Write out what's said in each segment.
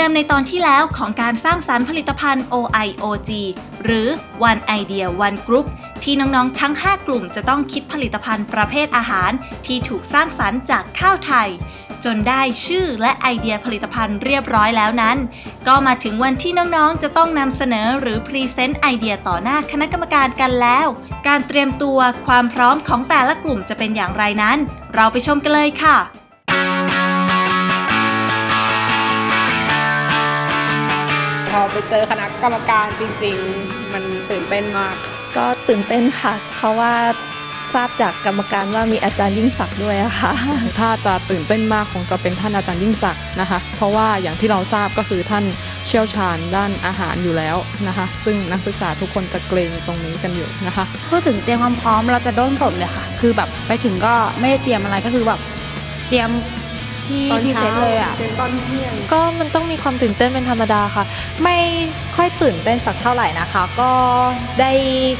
เดิมในตอนที่แล้วของการสร้างสรรค์ผลิตภัณฑ์ OIOG หรือ One Idea One Group ที่น้องๆ ทั้ง 5 กลุ่มจะต้องคิดผลิตภัณฑ์ประเภทอาหาร ที่ถูกสร้างสรรค์จากข้าวไทย จนได้ชื่อและไอเดียผลิตภัณฑ์เรียบร้อยแล้วนั้น ก็มาถึงวันที่น้องๆ จะต้องนำเสนอหรือพรีเซนต์ไอเดียต่อหน้าคณะกรรมการกันแล้ว การเตรียมตัวความพร้อมของแต่ละกลุ่มจะเป็นอย่างไรนั้น เราไปชมกันเลยค่ะ พอไปเจอคณะกรรมการจริงๆ มันตื่นเต้นมาก ก็ตื่นเต้นค่ะ เพราะว่าทราบจากกรรมการว่ามีอาจารย์ยิ่งศักดิ์ด้วยอะค่ะ ถ้าจะตื่นเต้นมากคงจะเป็นท่านอาจารย์ยิ่งศักดิ์นะคะ เพราะว่าอย่างที่เราทราบก็คือท่านเชี่ยวชาญด้านอาหารอยู่แล้วนะคะ ซึ่งนักศึกษาทุกคนจะเกรงตรงนี้กันอยู่นะคะ พูดถึงเตรียมความพร้อมเราจะด้นสดเลยค่ะ คือแบบไปถึงก็ไม่ได้เตรียมอะไรก็คือแบบเตรียม ที่ตอนพรีเช้าเซนต์เลยอะ เซนตอนเที่ยง ก็มันต้องมีความตื่นเต้นเป็นธรรมดาค่ะ ไม่ค่อยตื่นเต้นสักเท่าไหร่นะคะ ก็ได้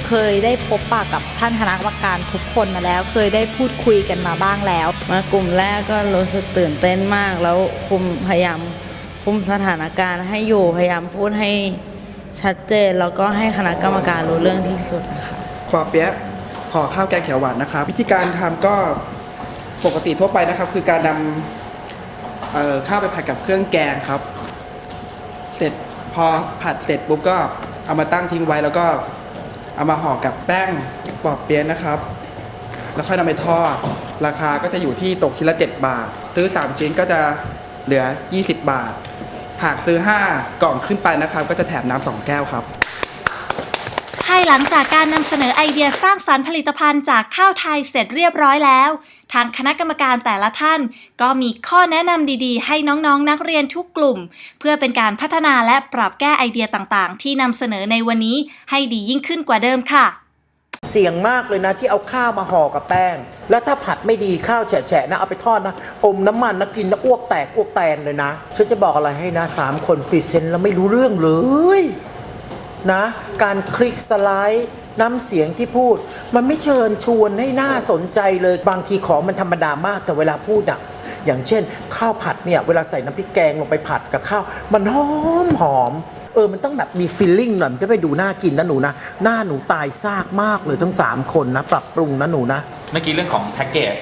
เคยได้พบปะกับท่านคณะกรรมการทุกคนมาแล้ว เคยได้พูดคุยกันมาบ้างแล้ว มากลุ่มแรกก็รู้สึกตื่นเต้นมาก แล้วคุมพยายามคุมสถานการณ์ให้อยู่พยายามพูดให้ชัดเจน แล้วก็ให้คณะกรรมการรู้เรื่องที่สุดนะคะปอเปี๊ยะห่อข้าวแกงเขียวหวานนะครับวิธีการทำก็ปกติทั่วไปนะครับ คือการนำ เอ่อข้าวไปผัดกับเครื่องแกงครับ เสร็จพอผัดเสร็จปุ๊บก็เอามาตั้งทิ้งไว้แล้วก็เอามาห่อกับแป้งปอบเปี๊ยะนะครับ แล้วค่อยนำไปทอด ราคาก็จะอยู่ที่ตกชิ้นละ 7 บาท ซื้อ 3 ชิ้นก็จะเหลือ 20 บาท หากซื้อ 5 กล่องขึ้นไปนะครับ ก็จะแถมน้ำสองแก้วครับ หลังจากการนำเสนอไอเดียสร้างสรรค์ผลิตภัณฑ์จากข้าวไทยเสร็จเรียบร้อยแล้ว ทางคณะกรรมการแต่ละท่าน ก็มีข้อแนะนำดีๆ ให้น้องๆนนักเรียนทุกกลุ่ม เพื่อเป็นการพัฒนาและปรับแก้ไอเดียต่างๆ ที่นำเสนอในวันนี้ให้ดียิ่งขึ้นกว่าเดิมค่ะ เสี่ยงมากเลยนะที่เอาข้าวมาห่อกับแป้ง แล้วถ้าผัดไม่ดีข้าวแฉะๆนะเอาไปทอดนะ อมน้ำมันนะกินนะอ้วกแตกอ้วกแตนเลยนะฉันจะบอกอะไรให้นะสามคนพรีเซนต์แล้วไม่รู้เรื่องเลย นะ การคลิกสไลด์น้ำเสียงที่พูด มันไม่เชิญชวนให้น่าสนใจเลยบางทีของมันธรรมดามากแต่เวลาพูดอะอย่างเช่น ข้าวผัดเนี่ยเวลาใส่น้ำพริกแกงลงไปผัดกับข้าว มันหอมหอมเออ มันต้องแบบมีฟีลลิ่งหน่อยมันจะไปดูน่ากินนะหนูนะ หน้าหนูตายซากมากเลยทั้ง 3 คนนะ ปรับปรุงนะหนูนะ เมื่อกี้เรื่องของแพ็กเกจ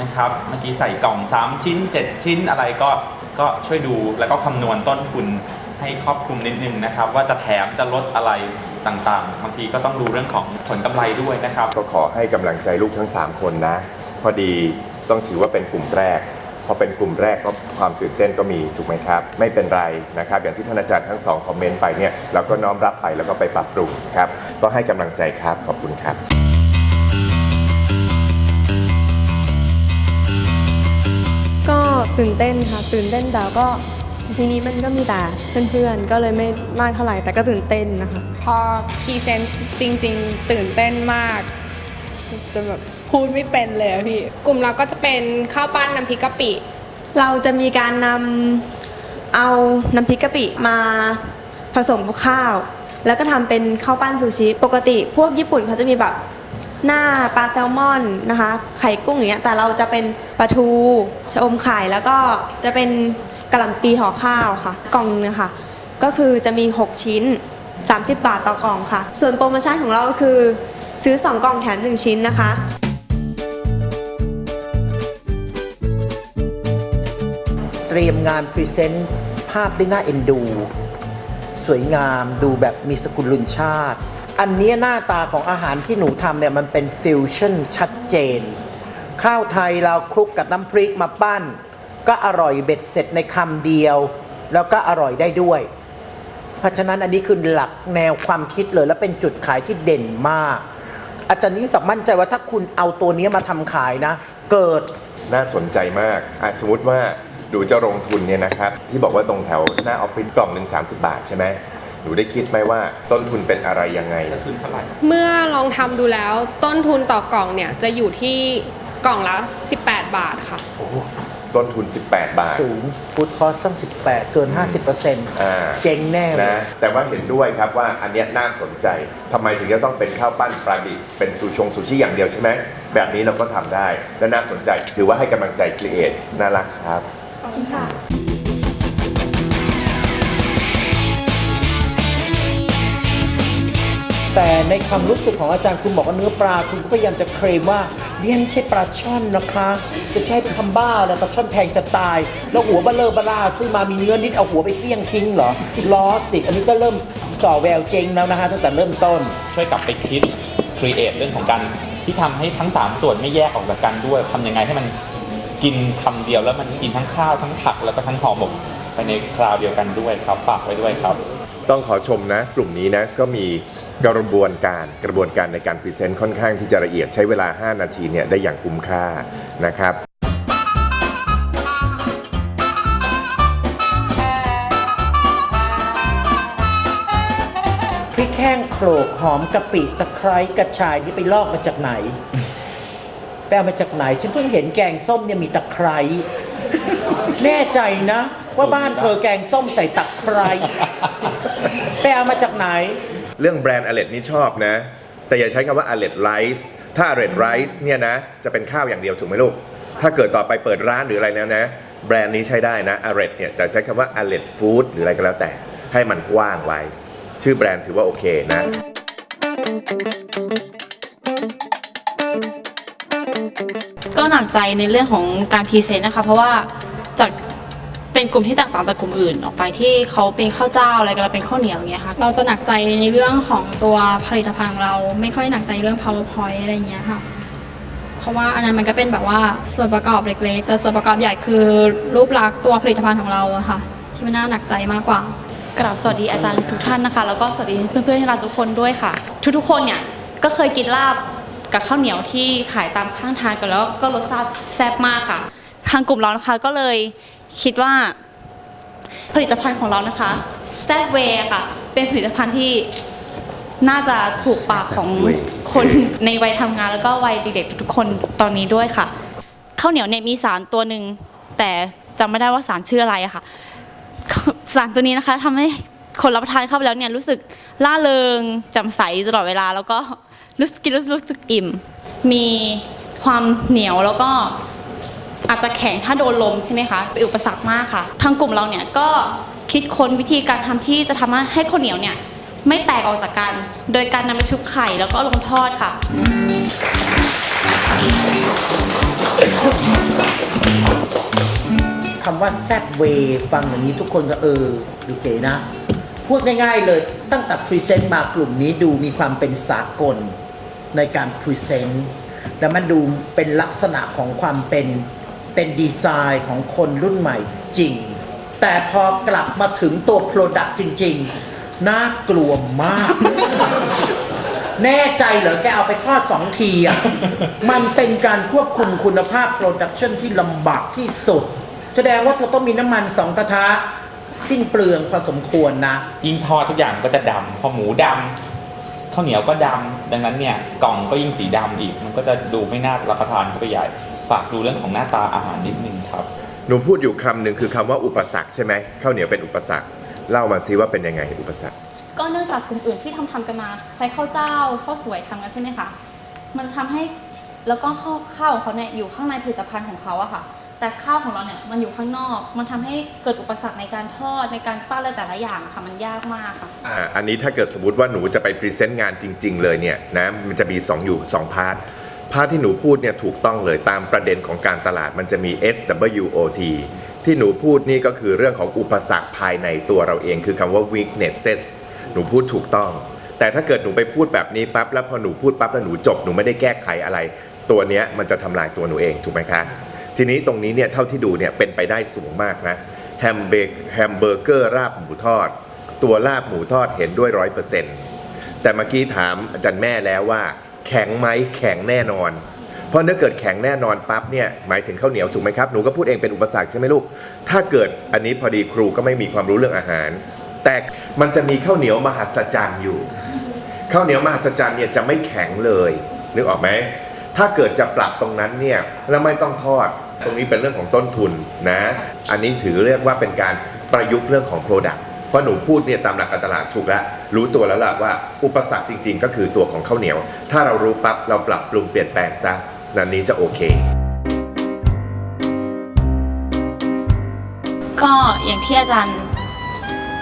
นะครับ เมื่อกี้ใส่กล่อง 3 ชิ้น 7 ชิ้นอะไรก็ก็ช่วยดูแล้วก็คำนวณต้นทุน ให้ครอบคลุมนิดนึงนะครับ ว่าจะแถมจะลดอะไรต่างๆ บางทีก็ต้องดูเรื่องของผลกำไรด้วยนะครับ ก็ขอให้กำลังใจลูกทั้ง 3 คนนะ พอดีต้องถือว่าเป็นกลุ่มแรก พอเป็นกลุ่มแรกก็ความตื่นเต้นก็มีถูกไหมครับ ไม่เป็นไรนะครับ อย่างที่ท่านอาจารย์ทั้งสองคอมเมนต์ไปเนี่ยเราก็น้อมรับไปแล้วก็ไปปรับปรุงครับก็ให้กำลังใจครับขอบคุณครับก็ตื่นเต้นค่ะตื่นเต้นแต่ก็ ทีนี้มันก็มีแต่เพื่อนๆ ก็เลยไม่มากเท่าไหร่แต่ก็ตื่นเต้นนะคะ พอพรีเซนต์จริง ๆ ตื่นเต้นมากจะแบบพูดไม่เป็นเลยอะพี่ กลุ่มเราก็จะเป็นข้าวปั้นน้ำพริกกะปิ เราจะมีการนำเอาน้ำพริกกะปิมาผสมกับข้าว แล้วก็ทำเป็นข้าวปั้นซูชิ ปกติพวกญี่ปุ่นเขาจะมีแบบหน้าปลาแซลมอนนะคะ ไข่กุ้งอย่างเงี้ยแต่เราจะเป็นปลาทูชะอมไข่แล้วก็จะเป็น กะหล่ำปีห่อข้าวค่ะ กล่องเนี่ยค่ะ ก็คือจะมี 6 ชิ้น 30 บาทต่อกล่องค่ะ ส่วนโปรโมชั่นของเราก็คือซื้อ 2 กล่องแถม 1 ชิ้นนะคะเตรียมงานพรีเซนต์ภาพได้น่าเอ็นดู สวยงามดูแบบมีสกุลลุนชาติ อันนี้หน้าตาของอาหารที่หนูทำเนี่ยมันเป็นฟิวชั่นชัดเจน ข้าวไทยเราคลุกกับน้ำพริกมาปั้น ก็อร่อยเบ็ดเสร็จในคำเดียว แล้วก็อร่อยได้ด้วย เพราะฉะนั้นอันนี้คือหลักแนวความคิดเลย และเป็นจุดขายที่เด่นมาก อาจารย์ยิ่งศักดิ์มั่นใจว่าถ้าคุณเอาตัวเนี้ยมาทำขายนะ เกิดน่าสนใจมากอะสมมติว่าดูจะลงทุนเนี่ยนะครับ ที่บอกว่าตรงแถวหน้าออฟฟิศกล่องหนึ่ง30บาทใช่ไหมหนูได้คิดไหมว่าต้นทุนเป็นอะไรยังไง เมื่อลองทำดูแล้วต้นทุนต่อกล่องเนี่ยจะอยู่ที่กล่องละ 18 บาทค่ะ ต้นทุน 18 บาท สูงฟูดคอสตั้ง 18 เกิน 50%อ่าเจ๊งแน่เลยนะแต่ว่าเห็นด้วยครับว่าอันเนี้ยน่าสนใจทำไมถึงจะต้องเป็นข้าวปั้นปลาดิบเป็นซูชงซูชิอย่างเดียวใช่ไหม แบบนี้เราก็ทำได้ และน่าสนใจถือว่าให้กำลังใจครีเอทน่ารักครับ แต่ในความรู้สึกของอาจารย์คุณบอกว่าเนื้อปลาคุณก็พยายามจะเคลมว่าเลี่ยนใช่ปลาช่อนนะคะจะใช่คำบ้าแล้วปลาช่อนแพงจะตาย แล้วหัวเบลเลอร์บลาซื้อมามีเนื้อนิดเอาหัวไปเสี่ยงทิ้งเหรอล้อสิอันนี้ก็เริ่มจ่อแววเจงแล้วนะคะตั้งแต่เริ่มต้น ช่วยกลับไปคิดครีเอทเรื่องของการที่ทำให้ทั้ง 3 ส่วนไม่แยกออกจากกันด้วยทำยังไงให้มันกินคำเดียวแล้วมันกินทั้งข้าวทั้งผักแล้วก็ทั้งห่อหมกไปในคราวเดียวกันด้วยครับฝากไว้ด้วยครับ ต้องขอชมนะ กลุ่มนี้นะก็มีกระบวนการกระบวนการในการพรีเซนต์ค่อนข้างที่จะละเอียดใช้เวลา 5 นาทีเนี่ยได้อย่างคุ้มค่านะครับพริกแห้งโขลกหอมกะปิตะไคร้กระชายนี่ไปลอกมาจากไหน แปลมาจากไหน ฉันเพิ่งเห็นแกงส้มเนี่ยมีตะไคร้แน่ใจนะ ว่าบ้านเธอแกงส้มใส่ตะไคร้แปลมาจากไหน เรื่องแบรนด์อเล t นี่ชอบนะ แต่อย่าใช้คำว่าอเล t ไรซ์ถ้าอเล t ไรซ์เนี่ยนะ จะเป็นข้าวอย่างเดียวถูกไหมลูก ถ้าเกิดต่อไปเปิดร้านหรืออะไรแล้วนะ แบรนด์นี้ใช้ได้นะอเล t เนี่ยแต่ใช้คำว่าอเล t ฟู้ดหรืออะไรก็แล้วแต่ ให้มันกว้างไว้ ชื่อแบรนด์ถือว่าโอเคนะ ก็หนักใจในเรื่องของการพรีเซนต์นะคะ เพราะว่าจาก เป็นกลุ่มที่แตกต่างจากกลุ่มอื่นออกไปที่เขาเป็นข้าวเจ้าอะไรกันเราเป็นข้าวเหนียวอย่างเงี้ยค่ะเราจะหนักใจในเรื่องของตัวผลิตภัณฑ์ของเราไม่ค่อยหนักใจเรื่อง powerpoint อะไรอย่างเงี้ยค่ะเพราะว่าอันนั้นมันก็เป็นแบบว่าส่วนประกอบเล็กๆ แต่ส่วนประกอบใหญ่คือรูปลักษณ์ตัวผลิตภัณฑ์ของเราอะค่ะ ที่มันน่าหนักใจมากกว่ากราบสวัสดีอาจารย์ทุกท่านนะคะ แล้วก็สวัสดีเพื่อนๆที่รักทุกคนด้วยค่ะ ทุกๆคนเนี่ยก็เคยกินลาบกับข้าวเหนียวที่ขายตามข้างทางกันแล้วก็รสชาติแซ่บมากค่ะ ทางกลุ่มเรานะคะก็เลย คิดว่าผลิตภัณฑ์ของเรานะคะแซ่บเวค่ะ เป็นผลิตภัณฑ์ที่น่าจะถูกปากของ Subway คนในวัยทำงานแล้วก็วัยเด็กๆทุกๆคนตอนนี้ด้วยค่ะข้าวเหนียวเนี่ยมีสารตัวหนึ่งแต่จำไม่ได้ว่าสารชื่ออะไรอะค่ะ สารตัวนี้นะคะทำให้คนรับประทานเข้าไปแล้วเนี่ยรู้สึกล่าเริงแจ่มใสตลอดเวลา แล้วก็รู้สึกกินแล้วรู้สึกอิ่ม มีความเหนียวแล้วก็ อาจจะแข็งถ้าโดนลมใช่ไหมคะเป็นอุปสรรคมากค่ะ ทางกลุ่มเราเนี่ยก็คิดค้นวิธีการทำที่จะทำให้ข้าวเหนียวเนี่ยไม่แตกออกจากกัน โดยการนำไปชุบไข่แล้วก็ลงทอดค่ะ คำว่าแซดเวฟังอย่างนี้ทุกคนก็เออดูเก๋นะ พูดง่ายๆเลยตั้งแต่พรีเซนต์มากลุ่มนี้ดูมีความเป็นสากลในการพรีเซนต์ แล้วมันดูเป็นลักษณะของความเป็น เป็นดีไซน์ของคนรุ่นใหม่จริง แต่พอกลับมาถึงตัว Product จริง ๆ น่ากลัวมาก แน่ใจเหรอแกเอาไปทอดสองทีอะ มันเป็นการควบคุมคุณภาพโปรดักชันที่ลำบากที่สุด แสดงว่าเธอต้องมีน้ำมันสองกระทะ สิ้นเปลืองพอสมควรนะ ยิ่งทอดทุกอย่างก็จะดำพอหมูดำข้าวเหนียวก็ดำดังนั้นเนี่ยกล่องก็ยิ่งสีดำอีก มันก็จะดูไม่น่ารับประทานเข้าไปใหญ่ ฝากดูเรื่องของหน้าตาอาหารนิดนึงครับ หนูพูดอยู่คำหนึ่งคือคำว่าอุปสรรคใช่ไหมข้าวเหนียวเป็นอุปสรรคเล่ามาซิว่าเป็นยังไงอุปสรรค ก็เนื่องจากกลุ่มอื่นที่ทำทำกันมา ใช้ข้าวเจ้าข้าวสวยทำกันใช่ไหมคะ มันทำให้แล้วก็ข้าวข้าวของเขาเนี่ยอยู่ข้างในผลิตภัณฑ์ของเขาอะค่ะ แต่ข้าวของเราเนี่ยมันอยู่ข้างนอก มันทำให้เกิดอุปสรรคในการทอดในการปั้นอะไรแต่ละอย่างอะค่ะมันยากมากค่ะ อ่าอันนี้ถ้าเกิดสมมติว่าหนูจะไปพรีเซนต์งานจริง ๆ เลยเนี่ยนะมันจะมี2อยู่2พาร์ท พาร์ทที่หนูพูดเนี่ยถูกต้องเลยตามประเด็นของการตลาดมันจะมี SWOT ที่หนูพูดนี่ก็คือเรื่องของอุปสรรคภายในตัวเราเองคือคำว่า weaknesses หนูพูดถูกต้อง แต่ถ้าเกิดหนูไปพูดแบบนี้ปั๊บแล้วพอหนูพูดปั๊บแล้วหนูจบหนูไม่ได้แก้ไขอะไร ตัวเนี้ยมันจะทำลายตัวหนูเองถูกไหมคะทีนี้ตรงนี้เนี่ยเท่าที่ดูเนี่ยเป็นไปได้สูงมากนะแฮมเบกแฮมเบอร์เกอร์ราบหมูทอด ตัวลาบหมูทอดเห็นด้วยร้อยเปอร์เซ็นต์แต่เมื่อกี้ถามอาจารย์แม่แล้วว่า แข็งไหมแข็งแน่นอน เพราะถ้าเกิดแข็งแน่นอนปั๊บเนี่ยหมายถึงข้าวเหนียวถูกไหมครับหนูก็พูดเองเป็นอุปสรรคใช่ไหมลูก ถ้าเกิดอันนี้พอดีครูก็ไม่มีความรู้เรื่องอาหาร แต่มันจะมีข้าวเหนียวมหัศจรรย์อยู่ข้าวเหนียวมหัศจรรย์เนี่ยจะไม่แข็งเลยนึกออกไหมถ้าเกิดจะปรับตรงนั้นเนี่ยแล้วไม่ต้องทอดตรงนี้เป็นเรื่องของต้นทุนนะ อันนี้ถือเรียกว่าเป็นการประยุกต์เรื่องของ Product เพราะหนูพูดเนี่ยตามหลักการตลาดถูกแล้วรู้ตัวแล้วล่ะว่าอุปสรรคจริง ๆ ก็คือตัวของข้าวเหนียว ถ้าเรารู้ปั๊บเราปรับปรุงเปลี่ยนแปลงซะนั้นนี้จะโอเค ก็อย่างที่อาจารย์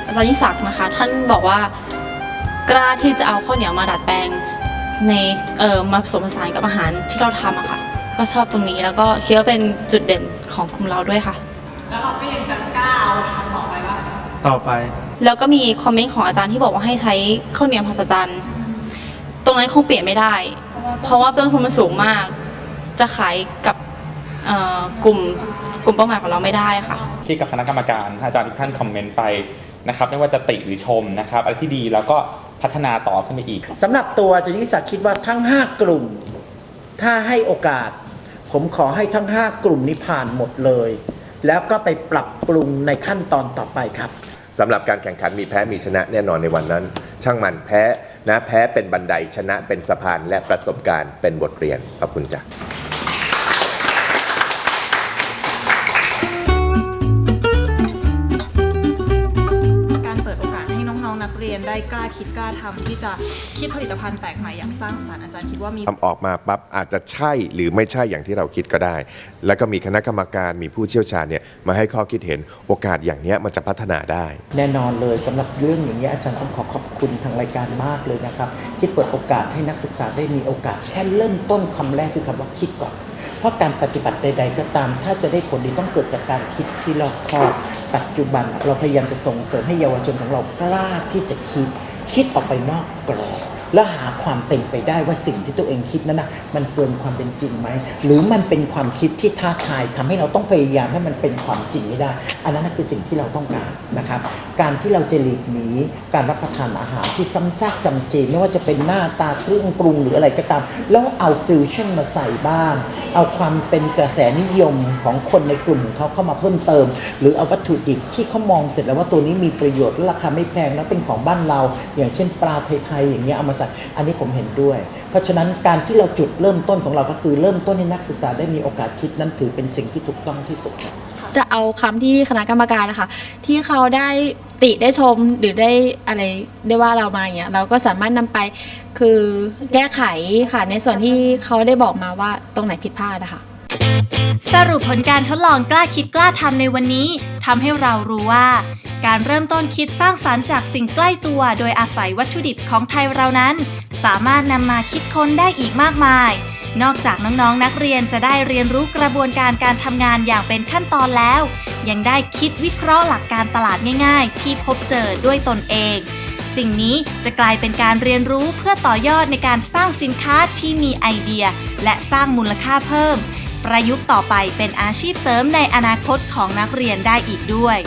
อาจารย์ยิ่งศักดิ์นะคะ ท่านบอกว่ากล้าที่จะเอาข้าวเหนียวมาดัดแปลงในเออมาผสมผสานกับอาหารที่เราทำอะค่ะ ก็ชอบตรงนี้แล้วก็คิดว่าเป็นจุดเด่นของกลุ่มเราด้วยค่ะ แล้วเราก็ยัง ต่อไป แล้วก็มีคอมเมนต์ของอาจารย์ที่บอกว่าให้ใช้ข้าวเหนียวพัสจันตรงนั้นคงเปลี่ยนไม่ได้ เพราะว่าต้นทุนมันสูงมาก จะขายกับเอ่อกลุ่มกลุ่มเป้าหมายของเราไม่ได้ค่ะ ที่กับคณะกรรมการอาจารย์ทุกท่านคอมเมนต์ไปนะครับไม่ว่าจะติหรือชมนะครับอะไรที่ดีแล้วก็พัฒนาต่อขึ้นไปอีกสำหรับตัวอาจารย์ยิ่งศักดิ์คิดว่าทั้ง 5 กลุ่ม ถ้าให้โอกาส ผมขอให้ทั้ง 5 กลุ่มนี้ผ่านหมดเลย แล้วก็ไปปรับปรุงในขั้นตอนต่อไปครับ สำหรับการแข่งขันมีแพ้มีชนะแน่นอนในวันนั้น ช่างมันแพ้นะแพ้เป็นบันไดชนะเป็นสะพานและประสบการณ์เป็นบทเรียนขอบคุณจ้ะ ได้กล้าคิดกล้าทำที่จะคิดผลิตภัณฑ์แปลกใหม่อย่างสร้างสรรค์อาจารย์คิดว่ามีทำออกมาปั๊บอาจจะใช่หรือไม่ใช่อย่างที่เราคิดก็ได้ แล้วก็มีคณะกรรมการมีผู้เชี่ยวชาญเนี่ยมาให้ข้อคิดเห็นโอกาสอย่างเนี้ยมันจะพัฒนาได้ แน่นอนเลยสำหรับเรื่องอย่างนี้ยอาจารย์ต้องขอขอบคุณทางรายการมากเลยนะครับที่เปิดโอกาสให้นักศึกษาได้มีโอกาสแค่เริ่มต้นคำแรกคือคำว่าคิดก่อน เพราะการปฏิบัติใด ๆ ก็ตาม ถ้าจะได้ผลดีต้องเกิดจากการคิดที่รอบคอบปัจจุบันเราพยายามจะส่งเสริมให้เยาวชนของเรากล้าที่จะคิด คิดออกไปนอกกรอบ และหาความเป็นไปได้ว่าสิ่งที่ตัวเองคิดนั้นนะมันเกินความเป็นจริงไหมหรือมันเป็นความคิดที่ท้าทายทำให้เราต้องพยายามให้มันเป็นความจริงให้ได้ อันนั้นคือสิ่งที่เราต้องการนะครับ การที่เราจะหลีกหนีการรับประทานอาหารที่ซ้ำซากจำเจไม่ว่าจะเป็นหน้าตาเครื่องปรุงหรืออะไรก็ตาม แล้วเอาฟิวชั่นมาใส่บ้าง เอาความเป็นกระแสนิยมของคนในกลุ่มของเขาเข้ามาเพิ่มเติม หรือเอาวัตถุดิบที่เขามองเสร็จแล้วว่าตัวนี้มีประโยชน์และราคาไม่แพงแล้วเป็นของบ้านเรา อย่างเช่นปลาไทยๆอย่างเงี้ยเอามาใส่อันนี้ผมเห็นด้วย เพราะฉะนั้นการที่เราจุดเริ่มต้นของเราก็คือเริ่มต้นให้นักศึกษาได้มีโอกาสคิดนั้นถือเป็นสิ่งที่ถูกต้องที่สุดครับ จะเอาคำที่คณะกรรมการนะคะ ที่เขาได้ติได้ชมหรือได้อะไรได้ว่าเรามาอย่างเงี้ยเราก็สามารถนำไปคือแก้ไขค่ะในส่วนที่เขาได้บอกมาว่าตรงไหนผิดพลาดนะคะ สรุปผลการทดลองกล้าคิดกล้าทำในวันนี้ทำให้เรารู้ว่า การเริ่มต้นคิดสร้างสารรค์จากสิ่งใกล้ตัว โดยอาศัยวัตถุดิบของไทยเรานั้น สามารถนำมาคิดค้นได้อีกมากมาย นอกจากน้องๆนักเรียนจะได้เรียนรู้กระบวนการการทำงานอย่างเป็นขั้นตอนแล้ว ยังได้คิดวิเคราะห์หลักการตลาดง่าย ๆ ที่พบเจอด้วยตนเองสิ่งนี้จะกลายเป็นการเรียนรู้เพื่อต่อยอดในการสร้างสินค้าที่มีไอเดีย และสร้างมูลค่าเพิ่ม ประยุกต์ต่อไปเป็นอาชีพเสริมในอนาคตของนักเรียนได้อีกด้วย